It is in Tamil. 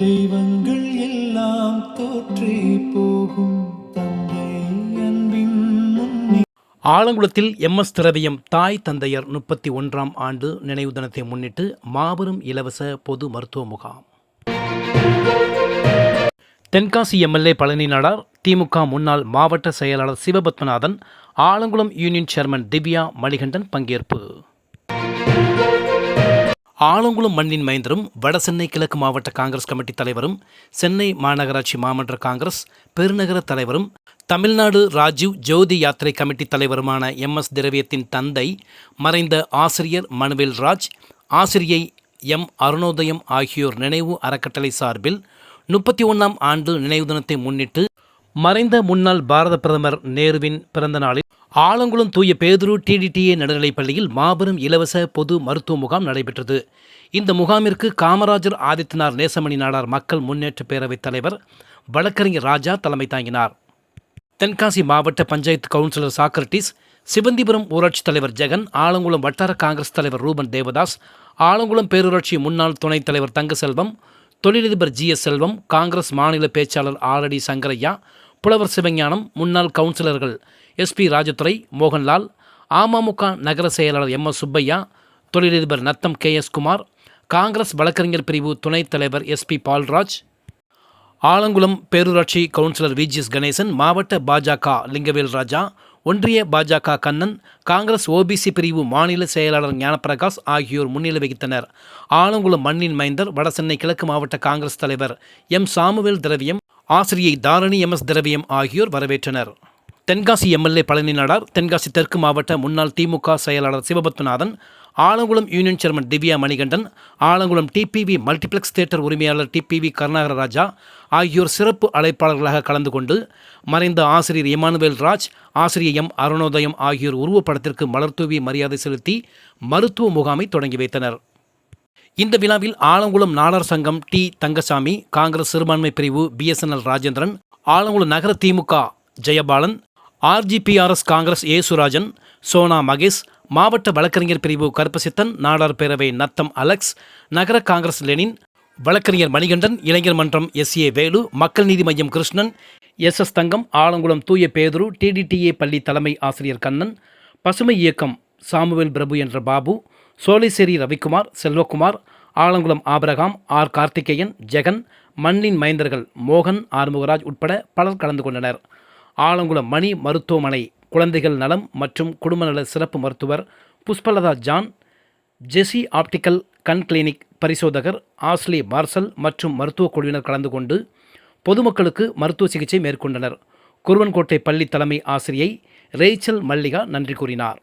தெய்வங்கள் எல்லாம் தோற்றே போகும் தந்தை அன்பின் முன்னே. ஆலங்குளத்தில் எம்எஸ் திரவியம் தாய் தந்தையர் முப்பத்தி ஒன்றாம் ஆண்டு நினைவு தினத்தை முன்னிட்டு மாபெரும் இலவச பொது மருத்துவ முகாம். தென்காசி எம்எல்ஏ பழனி நாடார் திமுக முன்னாள் மாவட்ட செயலாளர் சிவபத்மநாதன் ஆலங்குளம் யூனியன் சேர்மன் திவ்யா மணிகண்டன் பங்கேற்பு. ஆலங்குளம் மண்ணின் மைந்தரும் வடசென்னை கிழக்கு மாவட்ட காங்கிரஸ் கமிட்டி தலைவரும் சென்னை மாநகராட்சி மாமன்ற காங்கிரஸ் பெருநகர தலைவரும் தமிழ்நாடு ராஜீவ் ஜோதி யாத்திரை கமிட்டி தலைவருமான எம் எஸ் திரவியத்தின் தந்தை மறைந்த ஆசிரியர் மனுவேல் ராஜ் ஆசிரியை எம் அருணோதயம் ஆகியோர் நினைவு அறக்கட்டளை சார்பில் முப்பத்தி ஒன்றாம் ஆண்டு நினைவு தினத்தை முன்னிட்டு மறைந்த முன்னாள் பாரத பிரதமர் நேருவின் பிறந்த நாளில் ஆலங்குளம் தூய பேதுரு டிடிடிஏ நடுநிலைப் பள்ளியில் மாபெரும் இலவச பொது மருத்துவ முகாம் நடைபெற்றது. இந்த முகாமிற்கு காமராஜர் ஆதித்தனார் நேசமணி நாடார் மக்கள் முன்னேற்ற பேரவைத் தலைவர் வழக்கறிஞர் ராஜா தலைமை தாங்கினார். தென்காசி மாவட்ட பஞ்சாயத்து கவுன்சிலர் சாக்ரட்டிஸ் சிவந்திபுரம் ஊராட்சித் தலைவர் ஜெகன் ஆலங்குளம் வட்டார காங்கிரஸ் தலைவர் ரூபன் தேவதாஸ் ஆலங்குளம் பேரூராட்சி முன்னாள் துணைத் தலைவர் தங்கசெல்வம் தொழிலதிபர் ஜி எஸ் செல்வம் காங்கிரஸ் மாநில பேச்சாளர் ஆரடி சங்கரையா புலவர் சிவஞானம் முன்னாள் கவுன்சிலர்கள் எஸ்பி ராஜதுரை மோகன்லால் அமமுக நகர செயலாளர் எம் எஸ் சுப்பையா தொழிலதிபர் நத்தம் கே எஸ் குமார் காங்கிரஸ் வழக்கறிஞர் பிரிவு துணைத் தலைவர் எஸ்பி பால்ராஜ் ஆலங்குளம் பேரூராட்சி கவுன்சிலர் விஜிஎஸ் கணேசன் மாவட்ட பாஜக லிங்கவேல் ராஜா ஒன்றிய பாஜக கண்ணன் காங்கிரஸ் ஓபிசி பிரிவு மாநில செயலாளர் ஞானப்பிரகாஷ் ஆகியோர் முன்னிலை வகித்தனர். ஆலங்குளம் மண்ணின் மைந்தர் வடசென்னை கிழக்கு மாவட்ட காங்கிரஸ் தலைவர் எம் சாமுவேல் திரவியம் ஆசிரியை தாரணி எம் எஸ் திரவியம் ஆகியோர் வரவேற்றனர். தென்காசி எம்எல்ஏ பழனி நாடார் தென்காசி தெற்கு மாவட்ட முன்னாள் திமுக செயலாளர் Sivapathanathan Alangulam union chairman Divya Manikandan Alangulam TPV multiplex theatre உரிமையாளர் டிபிவி கருணாகர ராஜா ஆகியோர் சிறப்பு அழைப்பாளர்களாக கலந்து கொண்டு மறைந்த ஆசிரியர் இமானுவேல் ராஜ் ஆசிரியர் எம் அருணோதயம் ஆகியோர் உருவப்படத்திற்கு மலர்தூவி மரியாதை செலுத்தி மருத்துவ முகாமை தொடங்கி வைத்தனர். இந்த விழாவில் ஆலங்குளம் நாடார் சங்கம் டி. தங்கசாமி காங்கிரஸ் சிறுபான்மை பிரிவு பிஎஸ்என்எல் ராஜேந்திரன் ஆலங்குளம் நகர திமுக ஜெயபாலன் ஆர்ஜிபிஆர்எஸ் காங்கிரஸ் ஏசுராஜன் சோனா மகேஷ் மாவட்ட வழக்கறிஞர் பிரிவு கருப்பசித்தன் நாடார் பேரவை நத்தம் அலெக்ஸ் நகர காங்கிரஸ் லெனின் வழக்கறிஞர் மணிகண்டன் இளைஞர் மன்றம் எஸ். ஏ. வேலு மக்கள் நீதி மையம் கிருஷ்ணன் எஸ். எஸ். தங்கம் ஆலங்குளம் தூய பேதுரு டிடிடிஏ பள்ளி தலைமை ஆசிரியர் கண்ணன் பசுமை இயக்கம் சாமுவேல் பிரபு என்ற பாபு சோலைசேரி ரவிக்குமார் செல்வகுமார் ஆலங்குளம் ஆபிரகாம் ஆர் கார்த்திகேயன் ஜெகன் மண்ணின் மைந்தர்கள் மோகன் ஆறுமுகராஜ் உட்பட பலர் கலந்து கொண்டனர். ஆலங்குளம் மணி மருத்துவமனை குழந்தைகள் நலம் மற்றும் குடும்ப நல சிறப்பு மருத்துவர் புஷ்பலதா ஜான் ஜெசி ஆப்டிக்கல் கண் கிளினிக் பரிசோதகர் ஆஸ்லி மார்சல் மற்றும் மருத்துவக் குழுவினர் கலந்து கொண்டு பொதுமக்களுக்கு மருத்துவ சிகிச்சை மேற்கொண்டனர். குருவன்கோட்டை பள்ளி தலைமை ஆசிரியை ரேச்சல் மல்லிகா நன்றி கூறினார்.